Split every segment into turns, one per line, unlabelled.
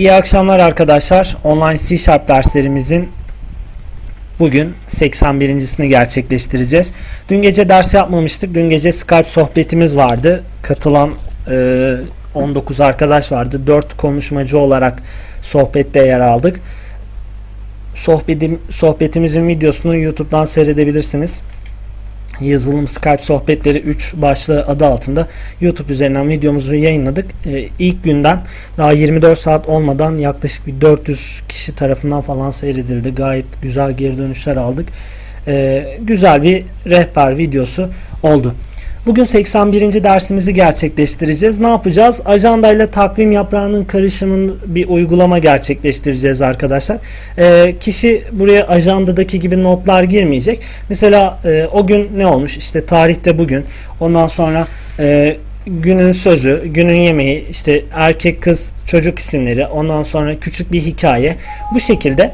İyi akşamlar arkadaşlar. Online C Sharp derslerimizin bugün 81.sini gerçekleştireceğiz. Dün gece ders yapmamıştık. Dün gece Skype sohbetimiz vardı. Katılan e, 19 arkadaş vardı. 4 konuşmacı olarak sohbette yer aldık. Sohbetim, sohbetimizin videosunu YouTube'dan seyredebilirsiniz. Yazılım Skype sohbetleri 3 başlığı adı altında YouTube üzerinden videomuzu yayınladık. Ee, ilk günden daha 24 saat olmadan yaklaşık bir 400 kişi tarafından falan seyredildi. Gayet güzel geri dönüşler aldık. Ee, güzel bir rehber videosu oldu. Bugün 81. dersimizi gerçekleştireceğiz. Ne yapacağız? Ajanda ile takvim yaprağının karışımının bir uygulama gerçekleştireceğiz arkadaşlar. Ee, kişi buraya ajandadaki gibi notlar girmeyecek. Mesela e, o gün ne olmuş? İşte tarihte bugün. Ondan sonra e, günün sözü, günün yemeği, işte erkek kız çocuk isimleri, ondan sonra küçük bir hikaye. Bu şekilde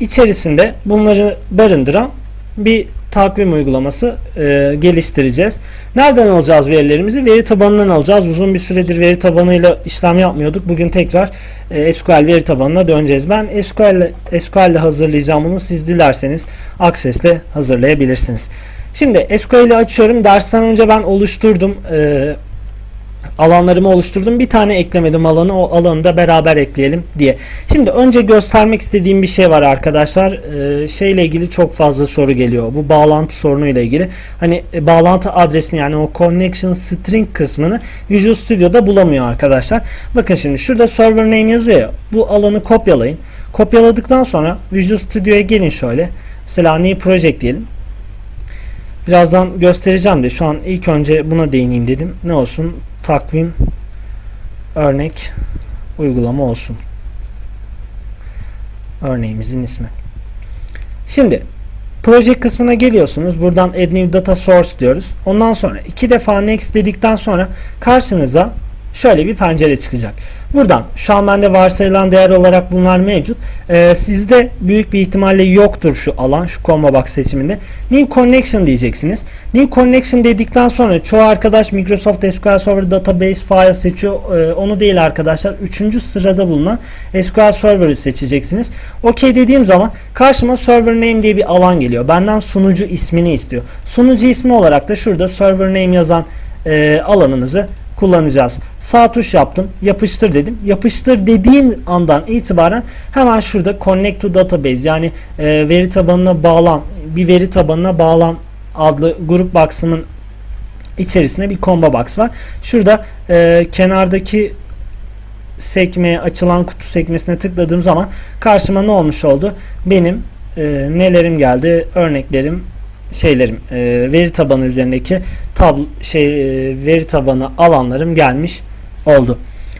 içerisinde bunları barındıran bir takvim uygulaması e, geliştireceğiz. Nereden alacağız verilerimizi? Veri tabanından alacağız. Uzun bir süredir veri tabanıyla işlem yapmıyorduk. Bugün tekrar e, SQL veri tabanına döneceğiz. Ben SQL SQL ile hazırlayacağım bunu. Siz dilerseniz Access ile hazırlayabilirsiniz. Şimdi SQL'i açıyorum. Dersten önce ben oluşturdum. E, alanlarımı oluşturdum. Bir tane eklemedim alanı. O alanı da beraber ekleyelim diye. Şimdi önce göstermek istediğim bir şey var arkadaşlar. Ee, şeyle ilgili çok fazla soru geliyor. Bu bağlantı sorunuyla ilgili. Hani e, bağlantı adresini yani o connection string kısmını Visual Studio'da bulamıyor arkadaşlar. Bakın şimdi şurada server name yazıyor ya. Bu alanı kopyalayın. Kopyaladıktan sonra Visual Studio'ya gelin şöyle. Mesela new project diyelim. Birazdan göstereceğim de şu an ilk önce buna değineyim dedim. Ne olsun? Takvim örnek uygulama olsun. Örneğimizin ismi. Şimdi proje kısmına geliyorsunuz. Buradan add new data source diyoruz. Ondan sonra iki defa next dedikten sonra karşınıza şöyle bir pencere çıkacak. Buradan şu an bende varsayılan değer olarak bunlar mevcut. Ee, sizde büyük bir ihtimalle yoktur şu alan şu combo box seçiminde. New connection diyeceksiniz. New connection dedikten sonra çoğu arkadaş Microsoft SQL Server Database File seçiyor. Ee, onu değil arkadaşlar. Üçüncü sırada bulunan SQL Server'ı seçeceksiniz. OK dediğim zaman karşıma server name diye bir alan geliyor. Benden sunucu ismini istiyor. Sunucu ismi olarak da şurada server name yazan e, alanınızı kullanacağız. Sağ tuş yaptım. Yapıştır dedim. Yapıştır dediğim andan itibaren hemen şurada connect to database yani e, veri tabanına bağlan bir veri tabanına bağlan adlı grup box'ımın içerisinde bir combo box var. Şurada e, kenardaki sekmeye açılan kutu sekmesine tıkladığım zaman karşıma ne olmuş oldu? Benim e, nelerim geldi? Örneklerim şeylerim e, veri tabanı üzerindeki tab şey e, veri tabanı alanlarım gelmiş oldu.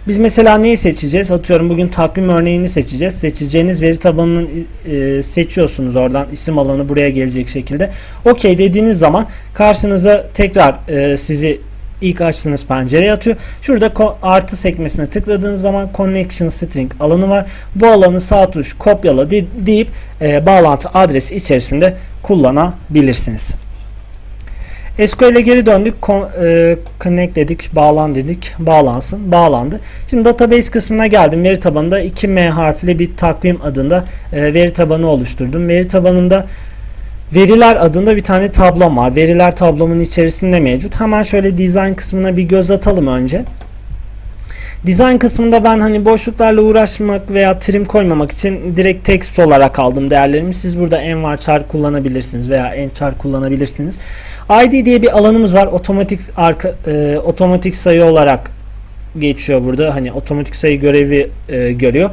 Biz mesela neyi seçeceğiz? Atıyorum bugün takvim örneğini seçeceğiz. Seçeceğiniz veri tabanını e, seçiyorsunuz oradan isim alanı buraya gelecek şekilde. OK dediğiniz zaman karşınıza tekrar e, sizi ilk açtığınız pencereye atıyor. Şurada artı sekmesine tıkladığınız zaman connection string alanı var. Bu alanı sağ tuş kopyala de- deyip e, bağlantı adresi içerisinde kullanabilirsiniz. SQL'e geri döndük. E, connect dedik, bağlan dedik. Bağlansın. Bağlandı. Şimdi database kısmına geldim. Veri tabanında 2M harfli bir takvim adında e, veri tabanı oluşturdum. Veri tabanında Veriler adında bir tane tablom var. Veriler tablomun içerisinde mevcut. Hemen şöyle design kısmına bir göz atalım önce. Design kısmında ben hani boşluklarla uğraşmak veya trim koymamak için direkt text olarak aldım değerlerimi. Siz burada envarchar kullanabilirsiniz veya enchar kullanabilirsiniz. ID diye bir alanımız var. Otomatik arka, e, otomatik sayı olarak geçiyor burada. Hani otomatik sayı görevi e, görüyor.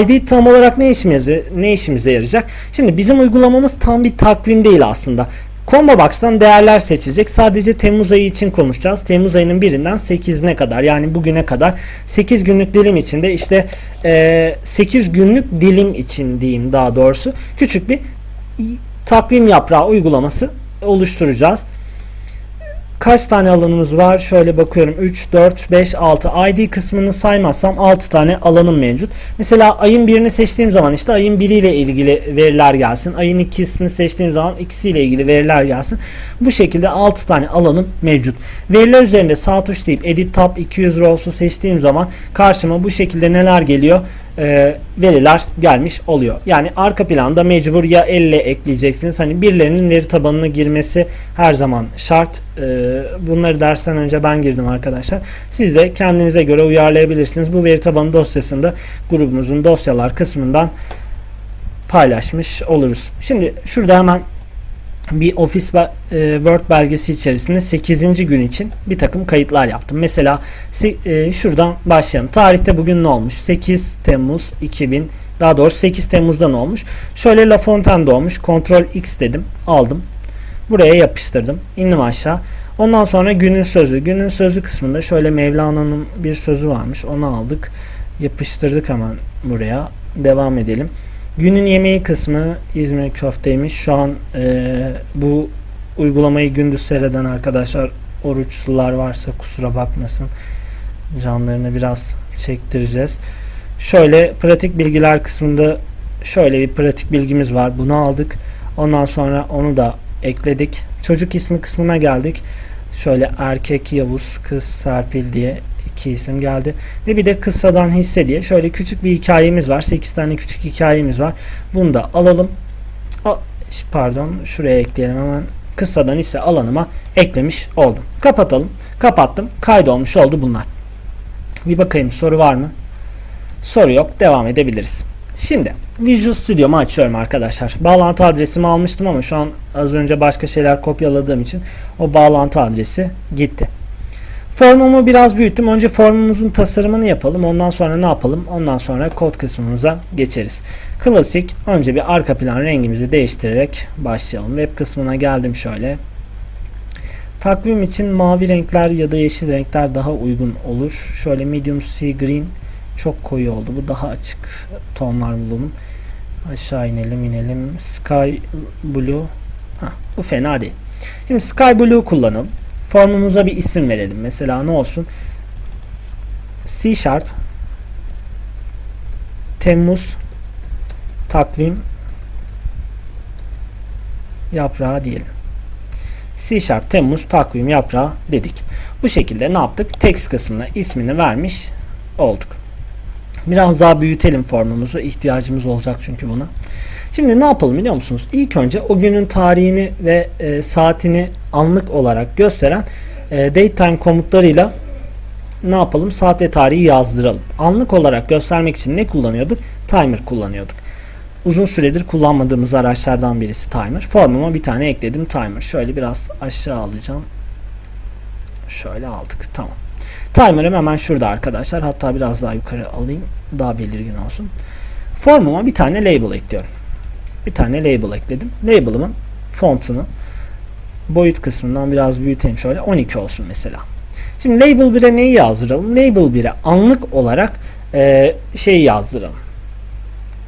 ID tam olarak ne işimize ne işimize yarayacak? Şimdi bizim uygulamamız tam bir takvim değil aslında. Combo Box'tan değerler seçecek. Sadece Temmuz ayı için konuşacağız. Temmuz ayının birinden 8'ine kadar yani bugüne kadar 8 günlük dilim içinde işte e, 8 günlük dilim için diyeyim daha doğrusu küçük bir takvim yaprağı uygulaması oluşturacağız. Kaç tane alanımız var? Şöyle bakıyorum. 3, 4, 5, 6. ID kısmını saymazsam 6 tane alanım mevcut. Mesela ayın birini seçtiğim zaman işte ayın biriyle ilgili veriler gelsin. Ayın ikisini seçtiğim zaman ikisiyle ilgili veriler gelsin. Bu şekilde 6 tane alanım mevcut. Veriler üzerinde sağ tuş Edit Tab 200 Rows'u seçtiğim zaman karşıma bu şekilde neler geliyor? Ee, veriler gelmiş oluyor. Yani arka planda mecbur ya elle ekleyeceksiniz. Hani birilerinin veri tabanına girmesi her zaman şart. Ee, bunları dersten önce ben girdim arkadaşlar. Siz de kendinize göre uyarlayabilirsiniz. Bu veri tabanı dosyasında grubumuzun dosyalar kısmından paylaşmış oluruz. Şimdi şurada hemen bir Office Word belgesi içerisinde 8. gün için bir takım kayıtlar yaptım. Mesela se- e, şuradan başlayalım. Tarihte bugün ne olmuş? 8 Temmuz 2000 daha doğrusu 8 Temmuz'da ne olmuş? Şöyle La Fontaine'de olmuş. Ctrl X dedim. Aldım. Buraya yapıştırdım. İndim aşağı. Ondan sonra günün sözü. Günün sözü kısmında şöyle Mevlana'nın bir sözü varmış. Onu aldık. Yapıştırdık hemen buraya. Devam edelim. Günün yemeği kısmı İzmir köfteymiş. Şu an e, bu uygulamayı gündüz seyreden arkadaşlar oruçlular varsa kusura bakmasın. Canlarını biraz çektireceğiz. Şöyle pratik bilgiler kısmında şöyle bir pratik bilgimiz var. Bunu aldık. Ondan sonra onu da ekledik. Çocuk ismi kısmına geldik. Şöyle erkek Yavuz, kız Serpil diye iki isim geldi. Ve bir de kıssadan hisse diye şöyle küçük bir hikayemiz var. 8 tane küçük hikayemiz var. Bunu da alalım. A- pardon şuraya ekleyelim hemen. Kıssadan hisse alanıma eklemiş oldum. Kapatalım. Kapattım. Kaydolmuş oldu bunlar. Bir bakayım soru var mı? Soru yok. Devam edebiliriz. Şimdi Visual Studio'mu açıyorum arkadaşlar. Bağlantı adresimi almıştım ama şu an az önce başka şeyler kopyaladığım için o bağlantı adresi gitti. Formumu biraz büyüttüm. Önce formumuzun tasarımını yapalım. Ondan sonra ne yapalım? Ondan sonra kod kısmımıza geçeriz. Klasik. Önce bir arka plan rengimizi değiştirerek başlayalım. Web kısmına geldim şöyle. Takvim için mavi renkler ya da yeşil renkler daha uygun olur. Şöyle medium sea green çok koyu oldu. Bu daha açık tonlar bulalım. Aşağı inelim inelim. Sky blue. Hah, bu fena değil. Şimdi sky blue kullanalım. Formumuza bir isim verelim. Mesela ne olsun? C Sharp Temmuz takvim yaprağı diyelim. C Sharp Temmuz takvim yaprağı dedik. Bu şekilde ne yaptık? Text kısmına ismini vermiş olduk. Biraz daha büyütelim formumuzu. İhtiyacımız olacak çünkü buna. Şimdi ne yapalım biliyor musunuz? İlk önce o günün tarihini ve e, saatini anlık olarak gösteren e, datetime komutlarıyla ne yapalım? Saat ve tarihi yazdıralım. Anlık olarak göstermek için ne kullanıyorduk? Timer kullanıyorduk. Uzun süredir kullanmadığımız araçlardan birisi timer. Formuma bir tane ekledim timer. Şöyle biraz aşağı alacağım. Şöyle aldık. Tamam. Timer'ım hemen şurada arkadaşlar. Hatta biraz daha yukarı alayım. Daha belirgin olsun. Formuma bir tane label ekliyorum. Bir tane label ekledim. Label'ımın fontunu boyut kısmından biraz büyüteyim şöyle. 12 olsun mesela. Şimdi label 1'e neyi yazdıralım? Label 1'e anlık olarak e, şey yazdıralım.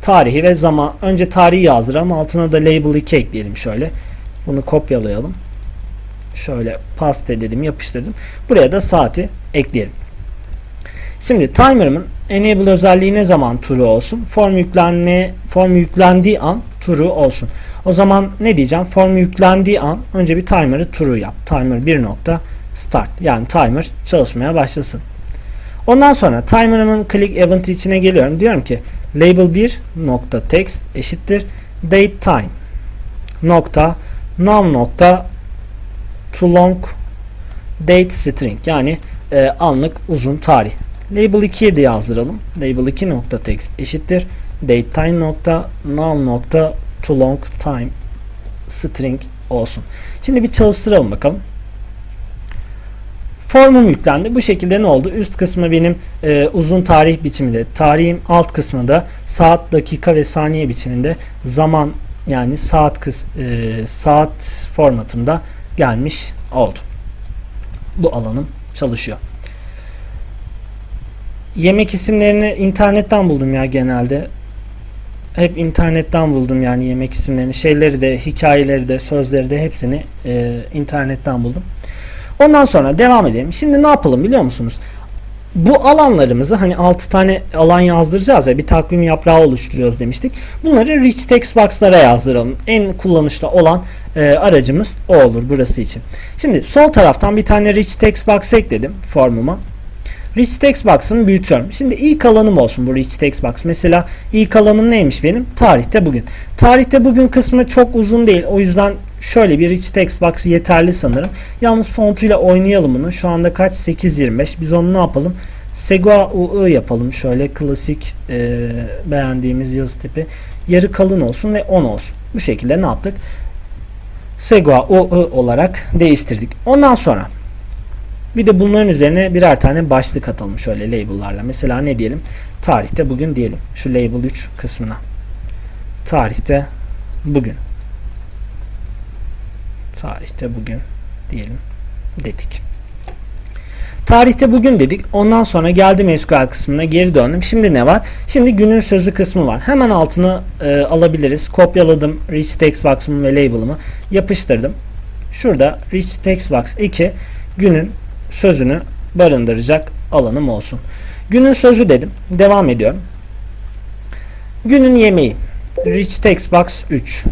Tarihi ve zaman. Önce tarihi yazdıralım. Altına da label 2 ekleyelim şöyle. Bunu kopyalayalım. Şöyle paste dedim yapıştırdım. Buraya da saati ekleyelim. Şimdi timer'ımın enable özelliği ne zaman true olsun? Form yüklenme form yüklendiği an true olsun. O zaman ne diyeceğim? Form yüklendiği an önce bir timer'ı true yap. Timer 1 nokta start. Yani timer çalışmaya başlasın. Ondan sonra timer'ımın click event içine geliyorum. Diyorum ki label 1 nokta text eşittir date time nokta now nokta to long date string yani e, anlık uzun tarih. Label 2'ye de yazdıralım. Label 2 nokta text eşittir datetime nokta nokta to long time string olsun. Şimdi bir çalıştıralım bakalım. Formum yüklendi. Bu şekilde ne oldu? Üst kısmı benim e, uzun tarih biçiminde, tarihim alt kısmında saat, dakika ve saniye biçiminde zaman yani saat kıs, e, saat formatında gelmiş oldu. Bu alanım çalışıyor. Yemek isimlerini internetten buldum ya genelde. Hep internetten buldum yani yemek isimlerini. Şeyleri de, hikayeleri de, sözleri de hepsini e, internetten buldum. Ondan sonra devam edelim. Şimdi ne yapalım biliyor musunuz? Bu alanlarımızı hani 6 tane alan yazdıracağız ya bir takvim yaprağı oluşturuyoruz demiştik. Bunları rich text box'lara yazdıralım. En kullanışlı olan e, aracımız o olur burası için. Şimdi sol taraftan bir tane rich text box ekledim formuma. Rich text box'ımı büyütüyorum. Şimdi ilk alanım olsun bu rich text box. Mesela ilk alanım neymiş benim? Tarihte bugün. Tarihte bugün kısmı çok uzun değil. O yüzden şöyle bir rich text box yeterli sanırım. Yalnız fontuyla oynayalım bunu. Şu anda kaç? 8.25. Biz onu ne yapalım? Segua UI yapalım. Şöyle klasik e, beğendiğimiz yazı tipi. Yarı kalın olsun ve 10 olsun. Bu şekilde ne yaptık? Segua UI olarak değiştirdik. Ondan sonra bir de bunların üzerine birer tane başlık atalım şöyle label'larla. Mesela ne diyelim? Tarihte bugün diyelim. Şu label 3 kısmına. Tarihte bugün. Tarihte bugün diyelim dedik. Tarihte bugün dedik. Ondan sonra geldim SQL kısmına geri döndüm. Şimdi ne var? Şimdi günün sözü kısmı var. Hemen altını e, alabiliriz. Kopyaladım rich text box'ımı ve label'ımı. Yapıştırdım. Şurada rich text box 2 günün sözünü barındıracak alanım olsun. Günün sözü dedim. Devam ediyorum. Günün yemeği. Rich text box 3.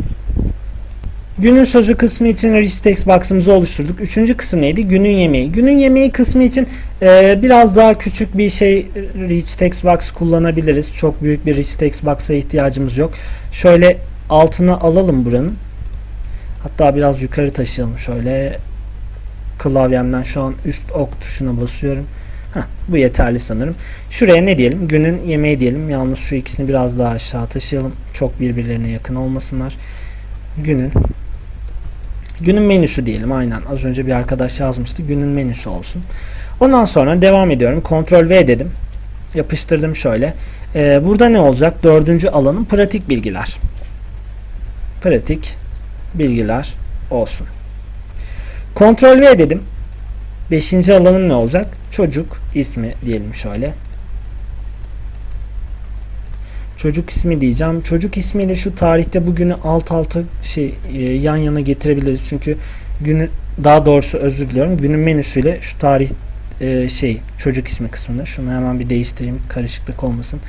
Günün sözü kısmı için rich text box'ımızı oluşturduk. Üçüncü kısım neydi? Günün yemeği. Günün yemeği kısmı için e, biraz daha küçük bir şey rich text box kullanabiliriz. Çok büyük bir rich text box'a ihtiyacımız yok. Şöyle altına alalım buranın. Hatta biraz yukarı taşıyalım. Şöyle klavyemden şu an üst ok tuşuna basıyorum. Heh, bu yeterli sanırım. Şuraya ne diyelim? Günün yemeği diyelim. Yalnız şu ikisini biraz daha aşağı taşıyalım. Çok birbirlerine yakın olmasınlar. Günün günün menüsü diyelim. Aynen. Az önce bir arkadaş yazmıştı. Günün menüsü olsun. Ondan sonra devam ediyorum. Ctrl V dedim. Yapıştırdım şöyle. Ee, burada ne olacak? Dördüncü alanın pratik bilgiler. Pratik bilgiler olsun. Ctrl V dedim. Beşinci alanım ne olacak? Çocuk ismi diyelim şöyle. Çocuk ismi diyeceğim. Çocuk ismiyle şu tarihte bugünü alt alta şey e, yan yana getirebiliriz. Çünkü günü daha doğrusu özür diliyorum. Günün menüsüyle şu tarih e, şey çocuk ismi kısmında. Şunu hemen bir değiştireyim karışıklık olmasın.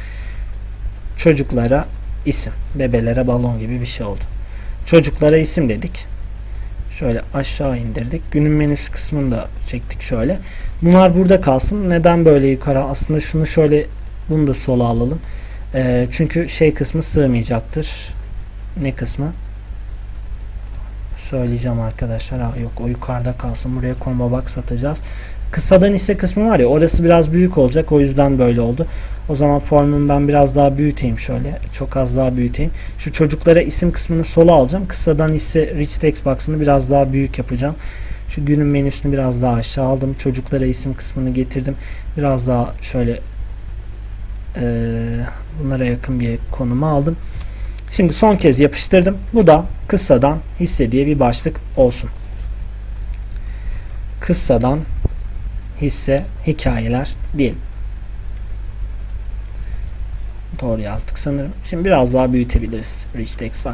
Çocuklara isim. Bebelere balon gibi bir şey oldu. Çocuklara isim dedik. Şöyle aşağı indirdik. Günün menüsü kısmını da çektik şöyle. Bunlar burada kalsın. Neden böyle yukarı? Aslında şunu şöyle bunu da sola alalım. E, çünkü şey kısmı sığmayacaktır. Ne kısmı? Söyleyeceğim arkadaşlar. Ha, yok o yukarıda kalsın. Buraya combo box atacağız. Kısadan ise kısmı var ya orası biraz büyük olacak. O yüzden böyle oldu. O zaman formumu ben biraz daha büyüteyim şöyle. Çok az daha büyüteyim. Şu çocuklara isim kısmını sola alacağım. Kısadan ise rich text box'ını biraz daha büyük yapacağım. Şu günün menüsünü biraz daha aşağı aldım. Çocuklara isim kısmını getirdim. Biraz daha şöyle e, bunlara yakın bir konuma aldım. Şimdi son kez yapıştırdım. Bu da kıssadan hisse diye bir başlık olsun. Kıssadan hisse hikayeler diyelim. Doğru yazdık sanırım. Şimdi biraz daha büyütebiliriz Rich Text.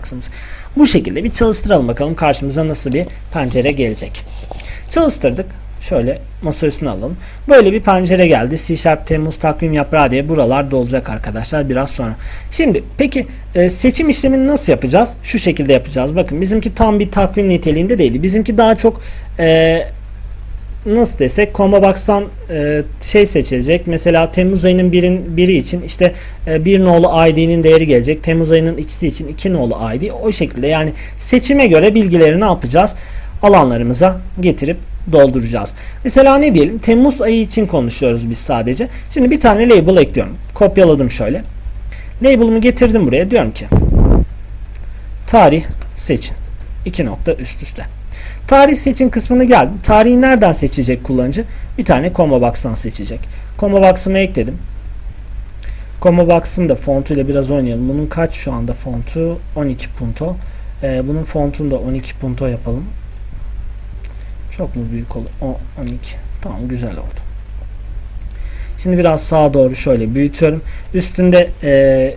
Bu şekilde bir çalıştıralım bakalım karşımıza nasıl bir pencere gelecek. Çalıştırdık. Şöyle masa üstüne alalım. Böyle bir pencere geldi. C Sharp Temmuz takvim yaprağı diye buralar dolacak arkadaşlar biraz sonra. Şimdi peki e, seçim işlemini nasıl yapacağız? Şu şekilde yapacağız. Bakın bizimki tam bir takvim niteliğinde değildi. Bizimki daha çok e, nasıl desek combo box'tan e, şey seçilecek. Mesela Temmuz ayının birin, biri için işte e, bir nolu ID'nin değeri gelecek. Temmuz ayının ikisi için iki nolu ID. O şekilde yani seçime göre bilgileri ne yapacağız? Alanlarımıza getirip dolduracağız. Mesela ne diyelim? Temmuz ayı için konuşuyoruz biz sadece. Şimdi bir tane label ekliyorum. Kopyaladım şöyle. Label'ımı getirdim buraya. Diyorum ki tarih seçin. İki nokta üst üste. Tarih seçin kısmını geldim. Tarihi nereden seçecek kullanıcı? Bir tane combo box'tan seçecek. Combo box'ımı ekledim. Combo box'ın da fontuyla biraz oynayalım. Bunun kaç şu anda fontu? 12 punto. Ee, bunun fontunu da 12 punto yapalım. Çok mu büyük olur? O 12. Tamam güzel oldu. Şimdi biraz sağa doğru şöyle büyütüyorum. Üstünde e,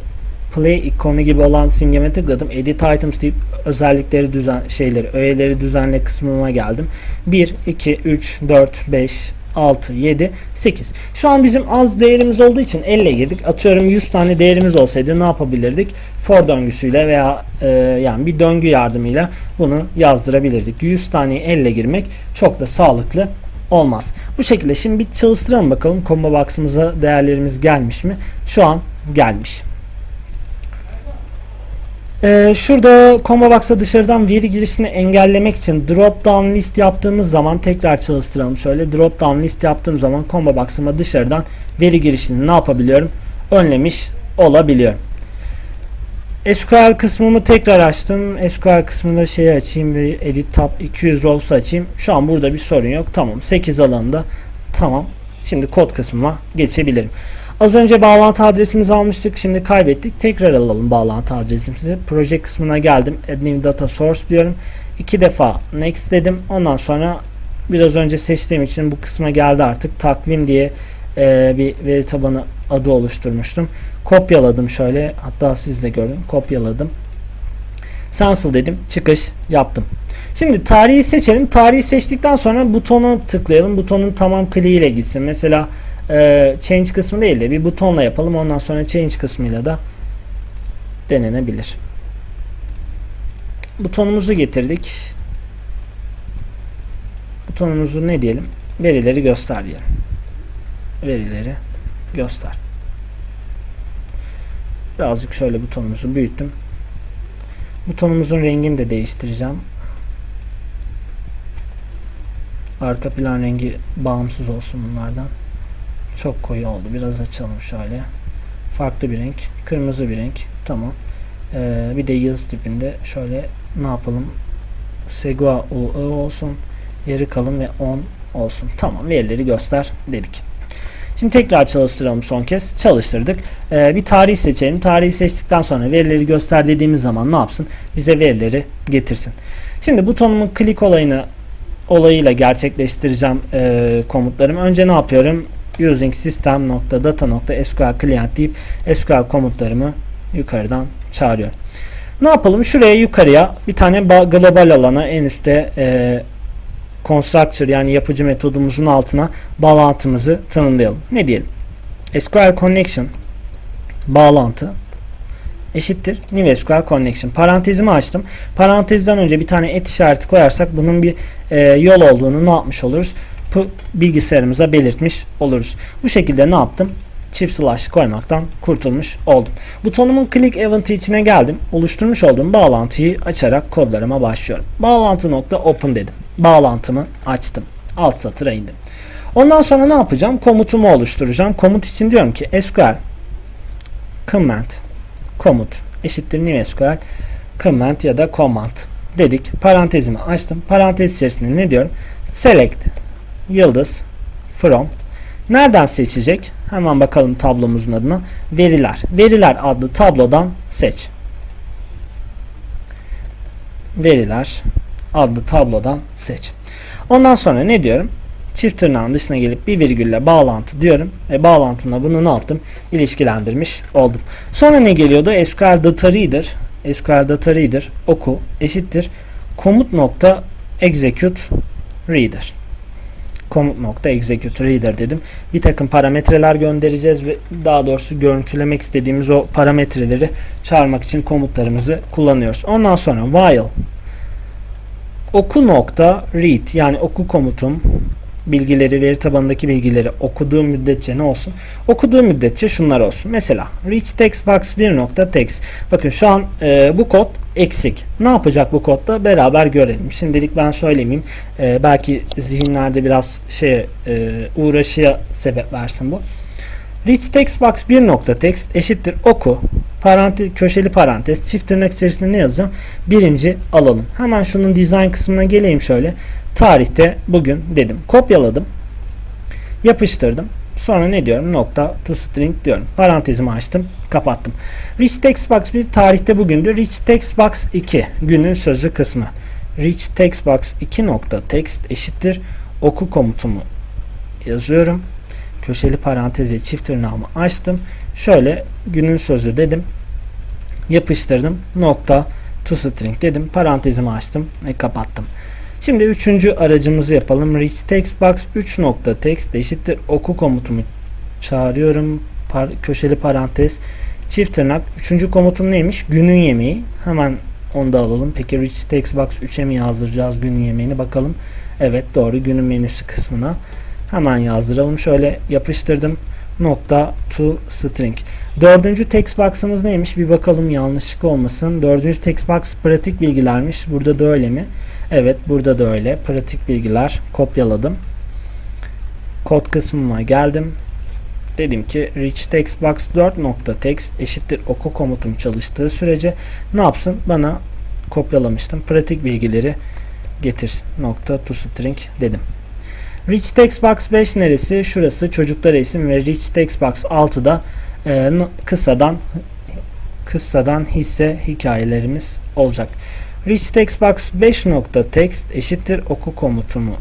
play ikonu gibi olan simgeme tıkladım. Edit items deyip özellikleri düzen şeyleri, öğeleri düzenle kısmına geldim. 1, 2, 3, 4, 5, 6, 7, 8. Şu an bizim az değerimiz olduğu için elle girdik. Atıyorum 100 tane değerimiz olsaydı ne yapabilirdik? For döngüsüyle veya e, yani bir döngü yardımıyla bunu yazdırabilirdik. 100 tane elle girmek çok da sağlıklı olmaz. Bu şekilde şimdi bir çalıştıralım bakalım combo box'ımıza değerlerimiz gelmiş mi? Şu an gelmiş. Ee, şurada combo box'a dışarıdan veri girişini engellemek için drop down list yaptığımız zaman tekrar çalıştıralım şöyle drop down list yaptığım zaman combo box'ıma dışarıdan veri girişini ne yapabiliyorum? Önlemiş olabiliyorum. SQL kısmımı tekrar açtım. SQL kısmında şeyi açayım bir edit tab 200 rows açayım. Şu an burada bir sorun yok. Tamam 8 alanında. Tamam. Şimdi kod kısmıma geçebilirim. Az önce bağlantı adresimizi almıştık. Şimdi kaybettik. Tekrar alalım bağlantı adresimizi. Proje kısmına geldim. Add new data source diyorum. İki defa next dedim. Ondan sonra biraz önce seçtiğim için bu kısma geldi artık. Takvim diye e, bir veri tabanı adı oluşturmuştum. Kopyaladım şöyle. Hatta siz de görün. Kopyaladım. Cancel dedim. Çıkış yaptım. Şimdi tarihi seçelim. Tarihi seçtikten sonra butona tıklayalım. Butonun tamam kliği ile gitsin. Mesela e, change kısmı değil de bir butonla yapalım. Ondan sonra change kısmıyla da denenebilir. Butonumuzu getirdik. Butonumuzu ne diyelim? Verileri göster diyelim. Verileri göster. Birazcık şöyle butonumuzu büyüttüm. Butonumuzun rengini de değiştireceğim. Arka plan rengi bağımsız olsun bunlardan. Çok koyu oldu. Biraz açalım şöyle. Farklı bir renk. Kırmızı bir renk. Tamam. Ee, bir de yazı tipinde şöyle ne yapalım? Segua UI olsun. Yeri kalın ve 10 olsun. Tamam. Verileri göster dedik. Şimdi tekrar çalıştıralım son kez. Çalıştırdık. Ee, bir tarih seçelim. Tarihi seçtikten sonra verileri göster dediğimiz zaman ne yapsın? Bize verileri getirsin. Şimdi butonumun klik olayını olayıyla gerçekleştireceğim e, komutlarımı. Önce ne yapıyorum? Using system.data.sql client deyip SQL komutlarımı yukarıdan çağırıyorum. Ne yapalım? Şuraya yukarıya bir tane global alana en üstte e, constructor yani yapıcı metodumuzun altına bağlantımızı tanımlayalım. Ne diyelim? SQL connection bağlantı eşittir new SQL connection. Parantezimi açtım. Parantezden önce bir tane et işareti koyarsak bunun bir e, yol olduğunu ne yapmış oluruz? Bilgisayarımıza belirtmiş oluruz. Bu şekilde ne yaptım? Çift slash koymaktan kurtulmuş oldum. Butonumun click event içine geldim. Oluşturmuş olduğum bağlantıyı açarak kodlarıma başlıyorum. Bağlantı nokta open dedim. Bağlantımı açtım. Alt satıra indim. Ondan sonra ne yapacağım? Komutumu oluşturacağım. Komut için diyorum ki SQL command komut eşittir new SQL command ya da command dedik. Parantezimi açtım. Parantez içerisinde ne diyorum? Select yıldız from nereden seçecek? Hemen bakalım tablomuzun adına. Veriler. Veriler adlı tablodan seç. Veriler adlı tablodan seç. Ondan sonra ne diyorum? Çift tırnağın dışına gelip bir virgülle bağlantı diyorum. Ve bağlantımla bunu ne yaptım? İlişkilendirmiş oldum. Sonra ne geliyordu? SQL Data Reader SQL Data Reader oku eşittir komut nokta execute reader komut nokta execute reader dedim. Bir takım parametreler göndereceğiz ve daha doğrusu görüntülemek istediğimiz o parametreleri çağırmak için komutlarımızı kullanıyoruz. Ondan sonra while oku nokta read yani oku komutum bilgileri, veri tabanındaki bilgileri okuduğu müddetçe ne olsun? Okuduğu müddetçe şunlar olsun. Mesela reach text box 1.text. Bakın şu an e, bu kod eksik. Ne yapacak bu kodda? Beraber görelim. Şimdilik ben söylemeyeyim. E, belki zihinlerde biraz şey e, uğraşıya sebep versin bu. Reach text box 1.text eşittir oku parantez, köşeli parantez çift tırnak içerisinde ne yazacağım? Birinci alalım. Hemen şunun design kısmına geleyim şöyle. Tarihte bugün dedim. Kopyaladım. Yapıştırdım. Sonra ne diyorum? Nokta to string diyorum. Parantezimi açtım. Kapattım. Rich text box 1 tarihte bugündür. Rich text box 2 günün sözü kısmı. Rich text box 2 nokta text eşittir. Oku komutumu yazıyorum. Köşeli parantez ve çift tırnağımı açtım. Şöyle günün sözü dedim. Yapıştırdım. Nokta to string dedim. Parantezimi açtım ve kapattım. Şimdi üçüncü aracımızı yapalım. Rich text box 3 nokta text eşittir oku komutumu çağırıyorum. Par- köşeli parantez çift tırnak. Üçüncü komutum neymiş? Günün yemeği. Hemen onu da alalım. Peki Rich text box 3'e mi yazdıracağız günün yemeğini bakalım. Evet doğru günün menüsü kısmına. Hemen yazdıralım. Şöyle yapıştırdım. Nokta to string. Dördüncü text box'ımız neymiş? Bir bakalım yanlışlık olmasın. Dördüncü text box pratik bilgilermiş. Burada da öyle mi? Evet burada da öyle. Pratik bilgiler kopyaladım. Kod kısmıma geldim. Dedim ki rich text box 4 nokta text eşittir oku komutum çalıştığı sürece ne yapsın? Bana kopyalamıştım. Pratik bilgileri getirsin. Nokta to string dedim. Rich text box 5 neresi? Şurası çocuklar isim ve rich text box 6'da e, kısadan kıssadan hisse hikayelerimiz olacak. Rich text box 5 nokta text eşittir oku komutumu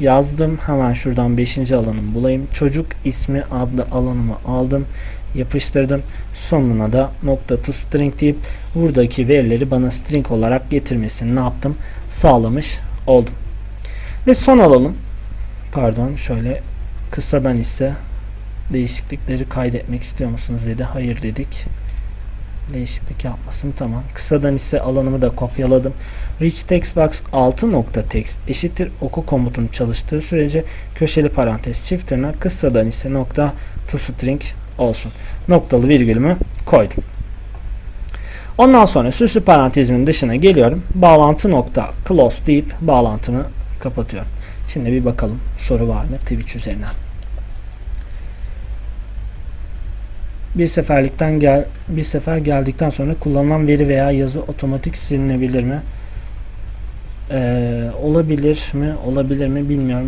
yazdım. Hemen şuradan 5. alanımı bulayım. Çocuk ismi adlı alanımı aldım. Yapıştırdım. Sonuna da nokta to string deyip buradaki verileri bana string olarak getirmesini ne yaptım? Sağlamış oldum. Ve son alalım. Pardon şöyle kısadan ise değişiklikleri kaydetmek istiyor musunuz dedi. Hayır dedik. Değişiklik yapmasın tamam. Kısadan ise alanımı da kopyaladım. Rich text box 6 nokta text eşittir oku komutunun çalıştığı sürece köşeli parantez çift tırnak kısadan ise nokta to string olsun. Noktalı virgülümü koydum. Ondan sonra süslü parantezimin dışına geliyorum. Bağlantı nokta close deyip bağlantımı kapatıyorum. Şimdi bir bakalım soru var mı Twitch üzerinden. Bir seferlikten gel bir sefer geldikten sonra kullanılan veri veya yazı otomatik silinebilir mi? Ee, olabilir mi? Olabilir mi? Bilmiyorum.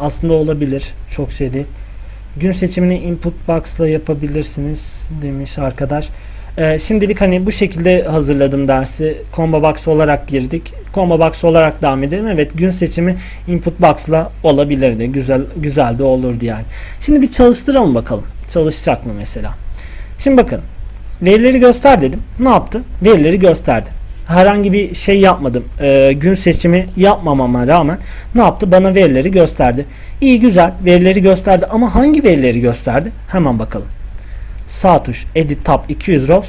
Aslında olabilir. Çok şey değil. Gün seçimini input box'la yapabilirsiniz demiş arkadaş. Ee, şimdilik hani bu şekilde hazırladım dersi. Combo box olarak girdik. Combo box olarak devam edelim. Evet gün seçimi input box'la olabilirdi. Güzel güzel de olurdu yani. Şimdi bir çalıştıralım bakalım. Çalışacak mı mesela? Şimdi bakın. Verileri göster dedim. Ne yaptı? Verileri gösterdi. Herhangi bir şey yapmadım. Ee, gün seçimi yapmamama rağmen ne yaptı? Bana verileri gösterdi. İyi güzel verileri gösterdi ama hangi verileri gösterdi? Hemen bakalım. Sağ tuş Edit Tab 200 rows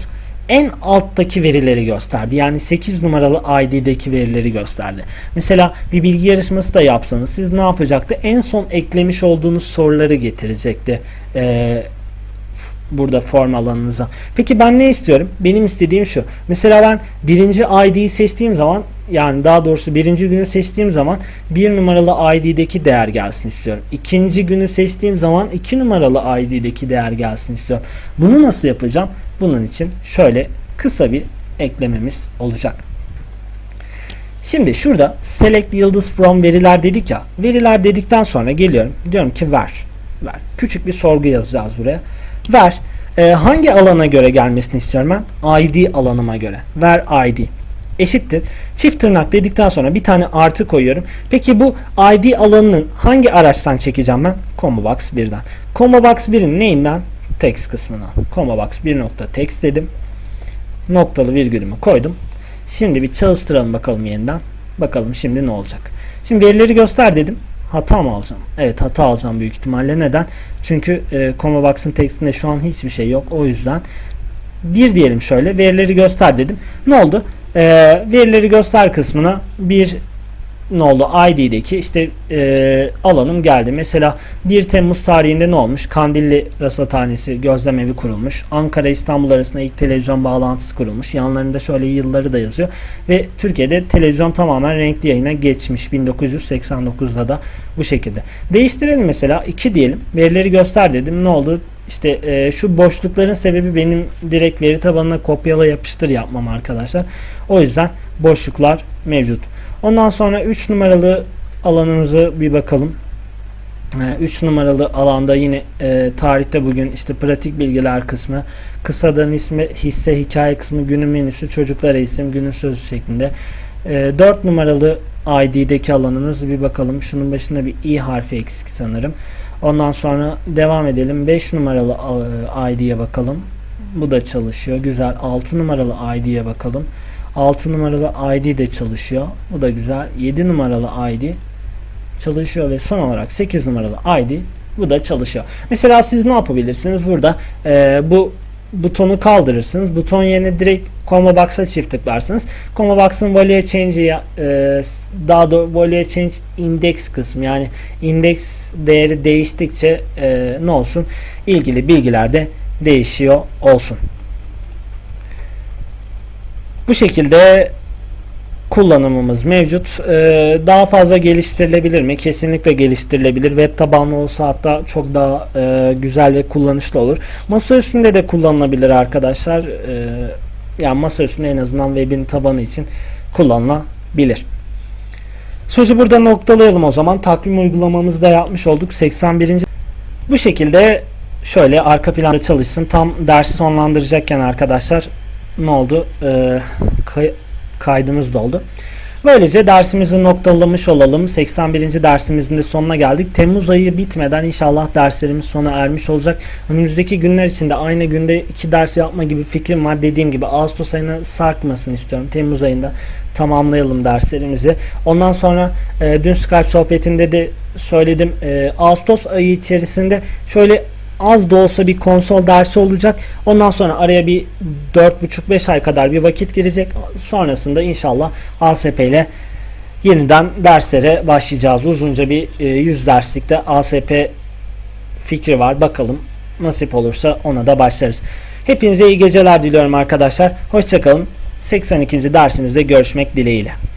en alttaki verileri gösterdi. Yani 8 numaralı ID'deki verileri gösterdi. Mesela bir bilgi yarışması da yapsanız siz ne yapacaktı? En son eklemiş olduğunuz soruları getirecekti. Ee, burada form alanınıza. Peki ben ne istiyorum? Benim istediğim şu. Mesela ben birinci ID'yi seçtiğim zaman yani daha doğrusu birinci günü seçtiğim zaman bir numaralı ID'deki değer gelsin istiyorum. İkinci günü seçtiğim zaman iki numaralı ID'deki değer gelsin istiyorum. Bunu nasıl yapacağım? Bunun için şöyle kısa bir eklememiz olacak. Şimdi şurada select yıldız from veriler dedik ya. Veriler dedikten sonra geliyorum. Diyorum ki ver. Ver. Küçük bir sorgu yazacağız buraya. Ver. Ee, hangi alana göre gelmesini istiyorum ben? ID alanıma göre. Ver ID. Eşittir. Çift tırnak dedikten sonra bir tane artı koyuyorum. Peki bu ID alanının hangi araçtan çekeceğim ben? Combo box 1'den. Combo box 1'in neyinden? Text kısmından. Combo box 1 nokta text dedim. Noktalı virgülümü koydum. Şimdi bir çalıştıralım bakalım yeniden. Bakalım şimdi ne olacak. Şimdi verileri göster dedim. Hata mı alacağım? Evet hata alacağım büyük ihtimalle. Neden? Çünkü e, comma box'ın tekstinde şu an hiçbir şey yok. O yüzden bir diyelim şöyle verileri göster dedim. Ne oldu? E, verileri göster kısmına bir ne oldu? ID'deki işte e, alanım geldi. Mesela 1 Temmuz tarihinde ne olmuş? Kandilli Rasathanesi gözlem evi kurulmuş. Ankara İstanbul arasında ilk televizyon bağlantısı kurulmuş. Yanlarında şöyle yılları da yazıyor. Ve Türkiye'de televizyon tamamen renkli yayına geçmiş. 1989'da da bu şekilde. Değiştirelim mesela 2 diyelim. Verileri göster dedim. Ne oldu? İşte e, şu boşlukların sebebi benim direkt veri tabanına kopyala yapıştır yapmam arkadaşlar. O yüzden boşluklar mevcut. Ondan sonra 3 numaralı alanımızı bir bakalım. 3 numaralı alanda yine e, tarihte bugün işte pratik bilgiler kısmı, kısadan ismi, hisse hikaye kısmı, günün menüsü, çocuklara isim, günün sözü şeklinde. E, 4 numaralı ID'deki alanımız bir bakalım. Şunun başında bir i harfi eksik sanırım. Ondan sonra devam edelim. 5 numaralı ID'ye bakalım. Bu da çalışıyor. Güzel. 6 numaralı ID'ye bakalım. 6 numaralı ID de çalışıyor. Bu da güzel. 7 numaralı ID çalışıyor ve son olarak 8 numaralı ID bu da çalışıyor. Mesela siz ne yapabilirsiniz? Burada e, bu butonu kaldırırsınız. Buton yerine direkt Combo Box'a çift tıklarsınız. Combo Box'ın Value Change'i e, daha doğrusu Value Change Index kısmı yani indeks değeri değiştikçe e, ne olsun? ilgili bilgiler de değişiyor olsun. Bu şekilde kullanımımız mevcut. Ee, daha fazla geliştirilebilir mi? Kesinlikle geliştirilebilir. Web tabanlı olsa hatta çok daha e, güzel ve kullanışlı olur. Masa üstünde de kullanılabilir arkadaşlar. Ee, yani masa üstünde en azından webin tabanı için kullanılabilir. Sözü burada noktalayalım o zaman. Takvim uygulamamızı da yapmış olduk. 81. Bu şekilde şöyle arka planda çalışsın. Tam dersi sonlandıracakken arkadaşlar ne oldu? Ee, kay- kaydımız doldu. Böylece dersimizi noktalamış olalım. 81. dersimizin de sonuna geldik. Temmuz ayı bitmeden inşallah derslerimiz sona ermiş olacak. Önümüzdeki günler içinde aynı günde iki ders yapma gibi fikrim var. Dediğim gibi Ağustos ayına sarkmasın istiyorum. Temmuz ayında tamamlayalım derslerimizi. Ondan sonra e, dün Skype sohbetinde de söyledim. E, Ağustos ayı içerisinde şöyle az da olsa bir konsol dersi olacak. Ondan sonra araya bir 4,5-5 ay kadar bir vakit girecek. Sonrasında inşallah ASP ile yeniden derslere başlayacağız. Uzunca bir e, 100 derslikte ASP fikri var. Bakalım nasip olursa ona da başlarız. Hepinize iyi geceler diliyorum arkadaşlar. Hoşçakalın. 82. dersimizde görüşmek dileğiyle.